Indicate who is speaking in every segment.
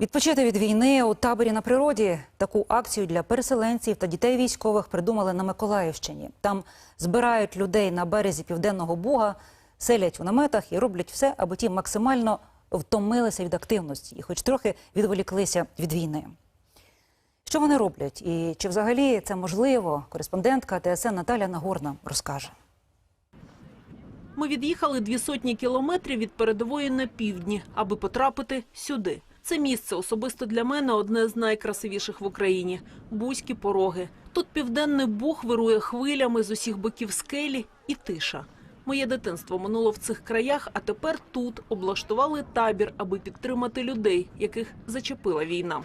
Speaker 1: Відпочити від війни у таборі на природі. Таку акцію для переселенців та дітей військових придумали на Миколаївщині. Там збирають людей на березі південного Буга, селять у наметах і роблять все, аби ті максимально втомилися від активності і хоч трохи відволіклися від війни. Що вони роблять і чи взагалі це можливо? Кореспондентка ТСН Наталя Нагорна розкаже.
Speaker 2: Ми від'їхали дві сотні кілометрів від передової на півдні, аби потрапити сюди. Це місце особисто для мене одне з найкрасивіших в Україні – Бузькі пороги. Тут південний Буг вирує хвилями з усіх боків скелі і тиша. Моє дитинство минуло в цих краях, а тепер тут облаштували табір, аби підтримати людей, яких зачепила війна.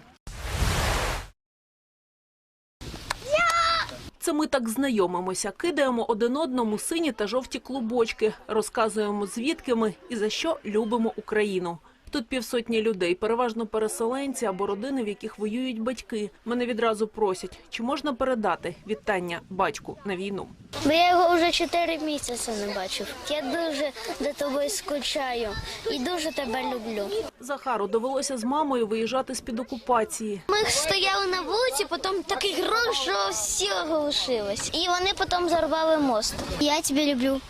Speaker 2: Це ми так знайомимося, кидаємо один одному сині та жовті клубочки, розказуємо звідки ми і за що любимо Україну. Тут півсотні людей, переважно переселенці або родини, в яких воюють батьки. Мене відразу просять, чи можна передати вітання батьку на війну.
Speaker 3: Бо я його вже 4 місяці не бачив. Я дуже до тобою скучаю і дуже тебе люблю.
Speaker 2: Захару довелося з мамою виїжджати з-під окупації.
Speaker 3: Ми стояли на вулиці, потім такий гром, що всі оголошилось. І вони потім зарвали мост. Я тебе люблю.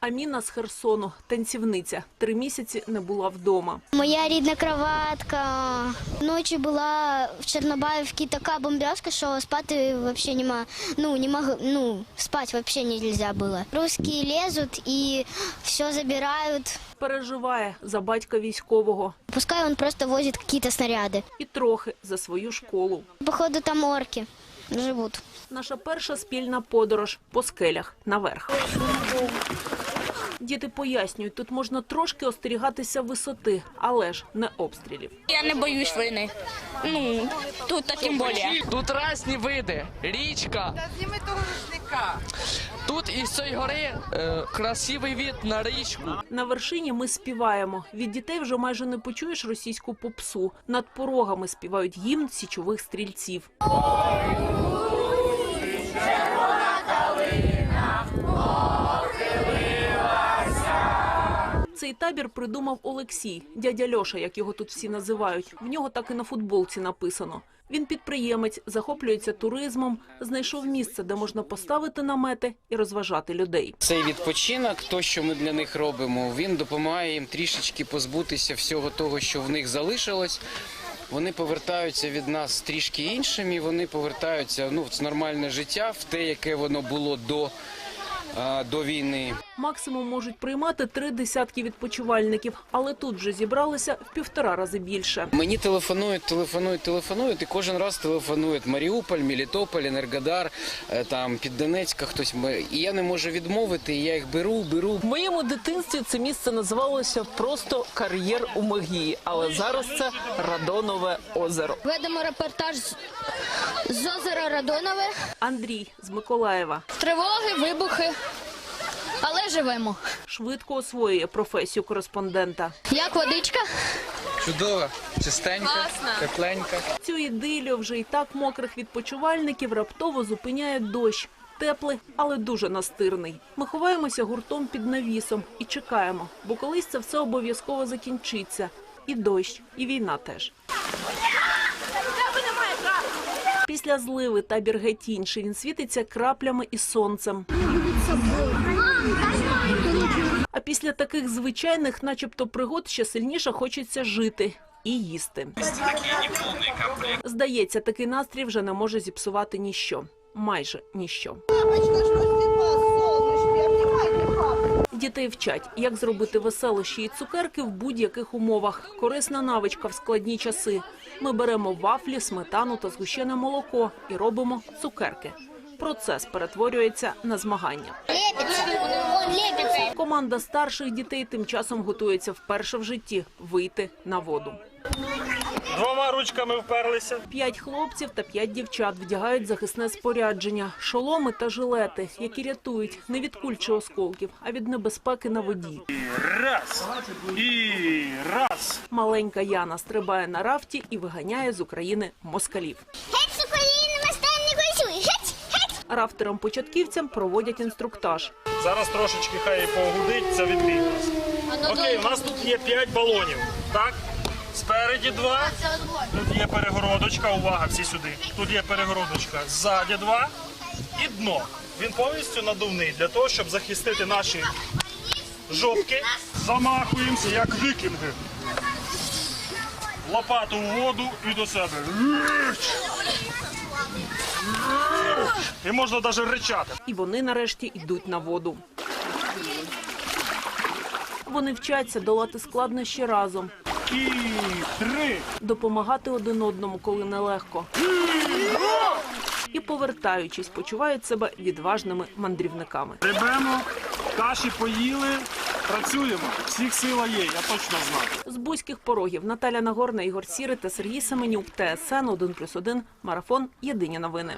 Speaker 2: Аміна з Херсону, танцівниця, три місяці не була вдома.
Speaker 3: Моя рідна кроватка. Ночі була в Чорнобаївці така бомбежка, що спати взагалі нема. Ну, не мог, ну, спати взагалі не можна було. Русські лезуть і все забирають.
Speaker 2: Переживає за батька військового
Speaker 3: Пускай он просто возит какие-то снаряды.
Speaker 2: і трохи за свою школу.
Speaker 3: Походу там орки живут.
Speaker 2: Наша перша спільна подорож по скелях наверх. Діти пояснюють, тут можна трошки остерігатися висоти, але ж не обстрілів.
Speaker 4: Я не боюсь війни. Ну, тут та тим більше.
Speaker 5: Тут різні види. Річка.
Speaker 6: Зніми того рушника.
Speaker 5: Тут із цієї гори е, красивий від на річку.
Speaker 2: На вершині ми співаємо. Від дітей вже майже не почуєш російську попсу. Над порогами співають гімн січових стрільців. Цей табір придумав Олексій, дядя Льоша, як його тут всі називають. В нього так і на футболці написано. Він підприємець, захоплюється туризмом, знайшов місце, де можна поставити намети і розважати людей.
Speaker 7: Цей відпочинок, то що ми для них робимо, він допомагає їм трішечки позбутися всього того, що в них залишилось. Вони повертаються від нас трішки іншими. Вони повертаються ну, в нормальне життя, в те, яке воно було до, до війни.
Speaker 2: Максимум можуть приймати три десятки відпочивальників, але тут вже зібралися в півтора рази більше.
Speaker 7: Мені телефонують, телефонують, телефонують, і кожен раз телефонують Маріуполь, Мелітополь, Енергодар, е, там під Донецька хтось. Ми- І я не можу відмовити. Я їх беру, беру.
Speaker 2: В моєму дитинстві це місце називалося просто кар'єр у Мегії, але зараз це Радонове озеро.
Speaker 3: Ведемо репортаж з, з озера Радонове.
Speaker 2: Андрій з Миколаєва
Speaker 3: Тривоги, вибухи. Живемо.
Speaker 2: швидко освоює професію кореспондента.
Speaker 3: Як водичка?
Speaker 8: Чудово, чистенька, тепленька.
Speaker 2: Цю ідилію вже і так мокрих відпочивальників раптово зупиняє дощ. Теплий, але дуже настирний. Ми ховаємося гуртом під навісом і чекаємо, бо колись це все обов'язково закінчиться. І дощ, і війна теж. Після зливи табір геть. Він світиться краплями і сонцем. А після таких звичайних, начебто, пригод ще сильніше хочеться жити і їсти. Здається, такий настрій вже не може зіпсувати ніщо. Майже ніщо. Дітей вчать, як зробити веселощі і цукерки в будь-яких умовах. Корисна навичка в складні часи. Ми беремо вафлі, сметану та згущене молоко і робимо цукерки. Процес перетворюється на змагання. Команда старших дітей тим часом готується вперше в житті вийти на воду.
Speaker 9: Ручками вперлися.
Speaker 2: П'ять хлопців та п'ять дівчат вдягають захисне спорядження, шоломи та жилети, які рятують не від куль чи осколків, а від небезпеки на воді.
Speaker 9: Раз. І раз.
Speaker 2: Маленька Яна стрибає на рафті і виганяє з України москалів.
Speaker 3: Геть України. Геть.
Speaker 2: Рафтерам-початківцям проводять інструктаж.
Speaker 9: Зараз трошечки хай погудить, це відбій нас. Окей, у нас тут є 5 балонів. Так? Спереді два. Тут є перегородочка. Увага, всі сюди. Тут є перегородочка. Ззаді два. І дно. Він повністю надувний для того, щоб захистити наші жопки. Замахуємося, як вікінги. Лопату в воду і до себе. І можна навіть ричати.
Speaker 2: І вони нарешті йдуть на воду. Вони вчаться долати складнощі разом,
Speaker 9: І три.
Speaker 2: допомагати один одному, коли нелегко. І повертаючись, почувають себе відважними мандрівниками.
Speaker 9: Рибемо, каші поїли, працюємо. Всіх сила є, я точно знаю.
Speaker 2: З бузьких порогів Наталя Нагорна, Ігор Сіри та Сергій Семенюк. ТСН 1+,1, Марафон. Єдині новини.